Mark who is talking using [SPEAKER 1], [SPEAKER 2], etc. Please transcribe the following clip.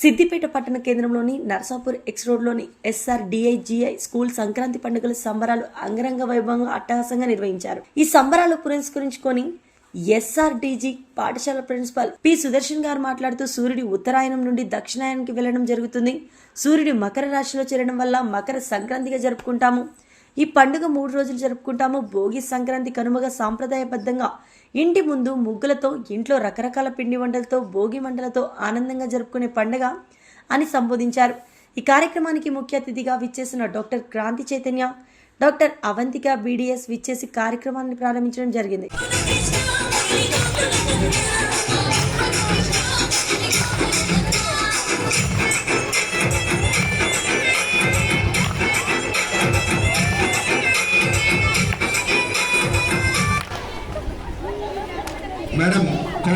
[SPEAKER 1] సిద్దిపేట పట్టణ కేంద్రంలోని నర్సాపూర్ ఎక్స్ రోడ్లోని ఎస్ఆర్ డిఐజిఐ స్కూల్ సంక్రాంతి పండుగల సంబరాలు అంగరంగ వైభవంగా అట్టహాసంగా నిర్వహించారు. ఈ సంబరాలు పురస్కరించుకొని ఎస్ఆర్డిజి పాఠశాల ప్రిన్సిపాల్ పి సుదర్శన్ గారు మాట్లాడుతూ సూర్యుడి ఉత్తరాయణం నుండి దక్షిణాయనంకి వెళ్ళడం జరుగుతుంది. సూర్యుడి మకర రాశిలో చేరడం వల్ల మకర సంక్రాంతిగా జరుపుకుంటాము. ఈ పండుగ మూడు రోజులు జరుపుకుంటాము. భోగి సంక్రాంతి కనుమగా సాంప్రదాయబద్ధంగా ఇంటి ముందు ముగ్గులతో ఇంట్లో రకరకాల పిండి వంటలతో భోగి మంటలతో ఆనందంగా జరుపుకునే పండుగ అని సంబోధించారు. ఈ కార్యక్రమానికి ముఖ్య అతిథిగా విచ్చేసిన doctor Kranthi Chaitanya doctor Avanthika BDS విచ్చేసి కార్యక్రమాన్ని ప్రారంభించడం జరిగింది.
[SPEAKER 2] మేడం